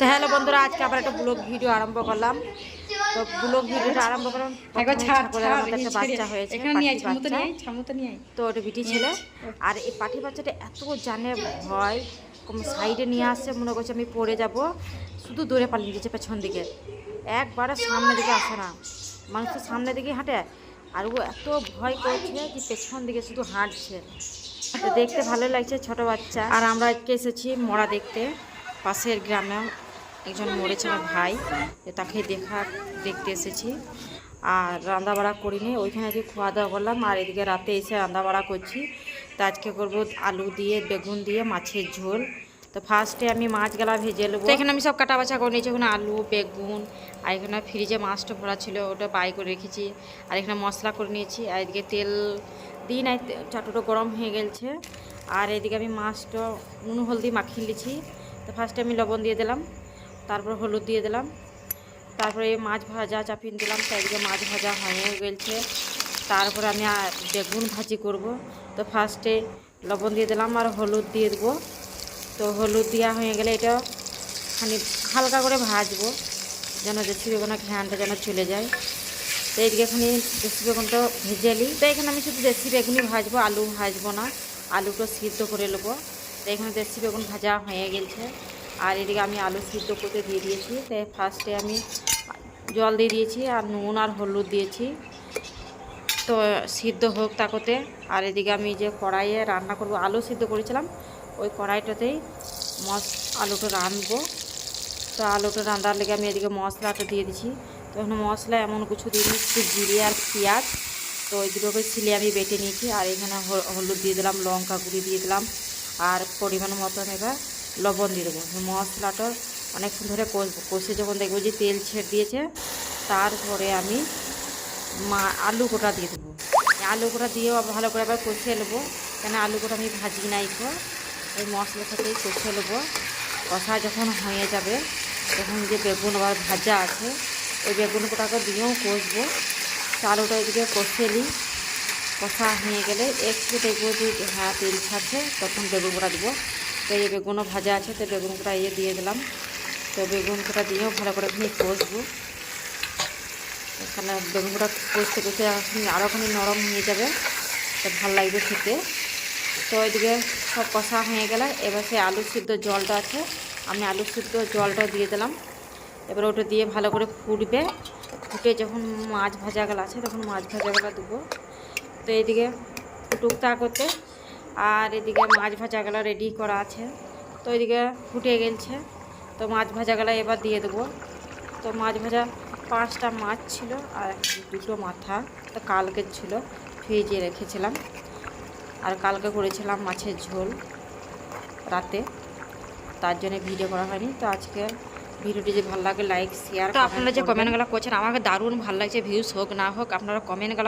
তো হ্যালো বন্ধুরা আজকে আবার একটা ব্লগ ভিডিও আরম্ভ করলাম। তো ব্লগ ভিডিওটা আরম্ভ করলাম। একটা বাচ্চা হয়েছে তো ওটা বিটি ছেলে। আর এই পাঠি বাচ্চাটা এত জানে ভয় সাইডে নিয়ে আসছে মনে করছে আমি পড়ে যাব। শুধু দৌড়ে পালিয়ে দিচ্ছে পেছন দিকে। একবারে সামনের দিকে আসে না। মানুষ তো সামনের দিকে হাঁটে। আর ও এত ভয় করছে যে পেছন দিকে শুধু হাঁটছে। তো দেখতে ভালো লাগছে ছোট বাচ্চা। আর আমরা আজকে এসেছি মরা দেখতে পাশের গ্রামে একজন মরেছে আমার ভাই তাকে দেখা, দেখতে এসেছি। আর রান্না বাড়া করিনি, ওইখানে আজকে খাওয়া দাওয়া করলাম, আর এদিকে রাতে এসে রান্না বাড়া করছি। তো আজকে করব আলু দিয়ে, বেগুন দিয়ে, মাছের ঝোল। তো ফার্স্টে আমি মাছগুলা ভেজে নেব। এখানে আমি সব কাটা বাছা করে নিয়েছি ওখানে আলু, বেগুন, আর এখানে ফ্রিজে মাছটা ভরা ছিল, ওটা বাই করে রেখেছি। আর এখানে মশলা করে নিয়েছি, আর এদিকে তেল দিই নাই, চাটুটো গরম হয়ে গেছে আর এদিকে আমি মাছটা নুন, হলদি মাখিয়ে নিয়েছি। তো ফার্স্টে আমি লবণ দিয়ে দিলাম। তারপর হলুদ দিয়ে দিলাম। তারপরে মাছ ভাজা চাপিয়ে দিলাম। তো এদিকে মাছ ভাজা হয়ে গেছে। তারপরে আমি বেগুন ভাজি করব। তো ফার্স্টে লবণ দিয়ে দিলাম আর হলুদ দিয়ে দেবো। তো হলুদ দেওয়া হয়ে গেলে এটা খানি হালকা করে ভাজবো, যেন দেশি বেগুনের ঘ্যানটা যেন চলে যায়। তো এইদিকে এখানে দেশি বেগুনটা ভেজে নিই। তো এখানে আমি শুধু দেশি বেগুনই ভাজবো, আলু ভাজবো না। আলুটা সিদ্ধ করে নেব। তো এখানে দেশি বেগুন ভাজা হয়ে গেছে। আর এদিকে আমি আলু সিদ্ধ করতে দিয়ে দিয়েছি। তাই ফার্স্টে আমি জল দিয়ে দিয়েছি আর নুন আর হলুদ দিয়েছি। তো সিদ্ধ হোক তাকতে। আর এদিকে আমি যে কড়াইয়ে রান্না করব, আলু সিদ্ধ করেছিলাম, ওই কড়াইটাতেই মস, আলুটা রানবো তো আলুটা রান্নার লেগে আমি এদিকে মশলাটা দিয়ে দিচ্ছি তো এখন মশলা এমন কিছু দিয়ে দিচ্ছি, জিরে আর পেঁয়াজ। তো ওই দুটোকে ছিলে আমি বেটে নিয়েছি। আর এখানে হলুদ দিয়ে দিলাম, লঙ্কা গুঁড়ি দিয়ে দিলাম। আর পরিমাণ মতন এবার লবণ দিয়ে দেবো। মশলাটা অনেকক্ষণ ধরে কষবো কষে যখন দেখব যে তেল ছেড়ে দিয়েছে, তারপরে আমি মা, আলু গোটা দিয়ে দেবো। আলু গোটা দিয়েও ভালো করে আবার কষিয়ে নেব। কেন আলু গোটা আমি ভাজি নাই তো, ওই মশলার সাথেই কষিয়ে নেব। কষা যখন হয়ে যাবে, তখন যে বেগুন আবার ভাজা আছে, ওই বেগুন গোটাকে দিয়েও কষবো। আলুটা এদিকে কষিয়ে নিই। কষা হয়ে গেলে একটু দেখব যে হ্যাঁ তেল ছাড়ছে, তখন বেগুন গোটা দেবো। তো এই বেগুনও ভাজা আছে, তো বেগুন গোটা ইয়ে দিয়ে দিলাম। তো বেগুন গোটা দিয়েও ভালো করে এখানে কষবো। এখানে বেগুনটা কষতে কষতে আরও খানি নরম হয়ে যাবে, তো ভালো লাগবে খেতে। তো ওইদিকে সব কষা হয়ে গেলে এবার সেই আলু সিদ্ধ জলটা আছে, আমি আলু সিদ্ধ জলটা দিয়ে দিলাম। এবার ওটা দিয়ে ভালো করে ফুটবে। ফুটে যখন মাছ ভাজাগুলো আছে, তখন মাছ ভাজাগুলো দেবো তো এইদিকে টুকতা করতে আর এদিকে মাছ ভাজাগুলো রেডি করা আছে। তো ওইদিকে ফুটে গেছে তো মাছ ভাজাগুলো এবার দিয়ে দেবো। তো মাছ ভাজা পাঁচটা মাছ ছিল আর দুটো মাথা। তো কালকের ছিল ফ্রিজে রেখেছিলাম। আর কালকে করেছিলাম মাছের ঝোল রাতে। তার জন্য ভিডিও করা হয়নি। তো আজকে ভিডিওটি যে ভালো লাগে লাইক শেয়ার তো আপনারা যে কমেন্টগুলো করছেন আমাকে দারুণ ভালো লাগছে। ভিউজ হোক না হোক আপনারা কমেন্টগুলো